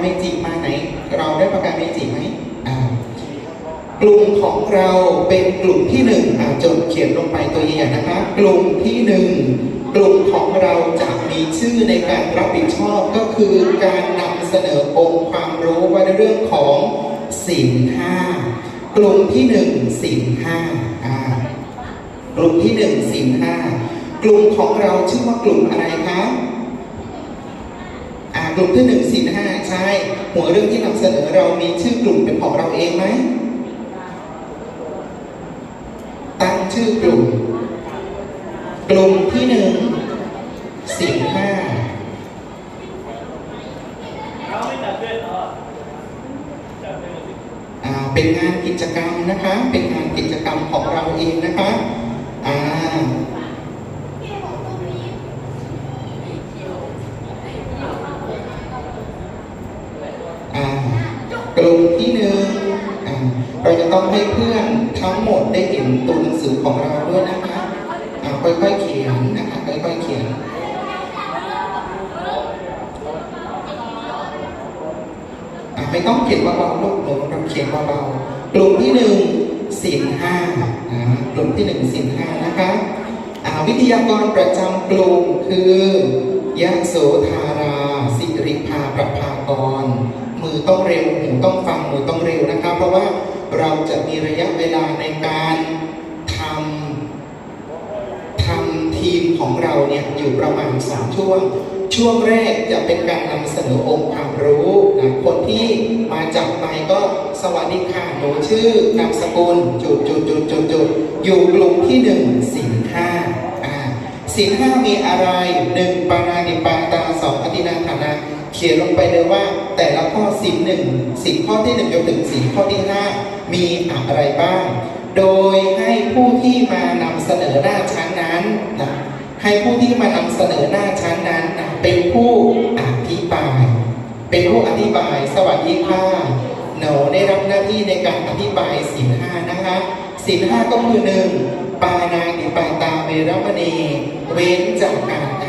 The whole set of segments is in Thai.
เมจิมาไหน เราได้ปากกาเมจิไหมอ่ากลุ่มของเราเป็นกลุ่มที่หนึ่งจดเขียนลงไปตัวใหญ่ๆนะคะ กลุ่มที่หนึ่งกลุ่มของเราจะมีชื่อในการรับผิดชอบก็คือการนำเสนอองค์ความรู้ว่าในเรื่องของศีลห้ากลุ่มที่หนึ่งศีลห้ากลุ่มที่หนึ่งศีลห้ากลุ่มของเราชื่อว่ากลุ่มอะไรคะ กลุ่มที่หนึ่งสี่ห้าใช่ หัวเรื่องที่นำเสนอเรามีชื่อกลุ่มเป็นของเราเองไหม ตั้งชื่อกลุ่ม กลุ่มที่หนึ่งสี่ห้าเขาไม่จัดเพื่อนเหรอจัดเพื่อนอ่าเป็นงานกิจกรรมนะคะ เป็นงานกิจกรรมของเราเองนะคะอ่าอ่าก ลุ่มที่หนึ่งเราจะต้องให้เพื่อนทั้งหมดได้เห็นตัวหนังสือของเราด้วยนะคะค่อยๆเขียนนะคะค่อยๆเขียนไม่ต้องเขียนเบาๆลูกหนูเราเขียนเบาๆกลุ่มที่หนึ่งสินห้ากลุ่มที่หนึ่งสินห้านะคะวิทยากรประจำกลุ่มคือยะโสธาร ต้องเร็วหูต้องฟังมือต้องเร็วนะคะเพราะว่าเราจะมีระยะเวลาในการทำทำทีมของเราเนี่ยอยู่ประมาณสามช่วง ช่วงแรกจะเป็นการนำเสนอองค์ความรู้นะคนที่มาจับไปก็สวัสดีค่ะหนูชื่อนามสกุลจุดจุดจุดจุดจุดอยู่กลุ่มที่หนึ่งสินห้าอ่าสินห้ามีอะไรหนึ่งปานาติปาตาสองอธินาฐานะ ขียนลงไปเลยว่า แต่ละข้อสินหนึ่งสินข้อที่หนึ่งจนถึงสินข้อที่ห้ามีอะไรบ้าง โดยให้ผู้ที่มานำเสนอหน้าชั้นนั้นนะให้ผู้ที่มานำเสนอหน้าชั้นนั้นนะเป็นผู้อธิบาย เป็นผู้อธิบายสวัสดีค่ะหนูได้รับหน้าที่ในการอธิบายสินห้านะคะสินห้าก็คือหนึ่งปานาติปาตาเวรมณีเว้นจากการ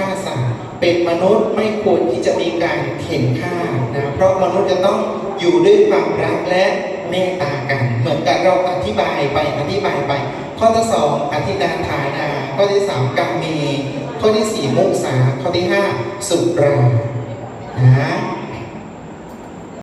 เป็นมนุษย์ไม่ควรที่จะมีการเข็นฆ่านะเพราะมนุษย์จะต้องอยู่ด้วยความรักและเมตตากัน เหมือนกับเราอธิบายไปอธิบายไป ข้อที่สองอธิดาทานา ข้อที่สามกามีข้อที่สี่มุสาข้อที่ห้าสุรานะ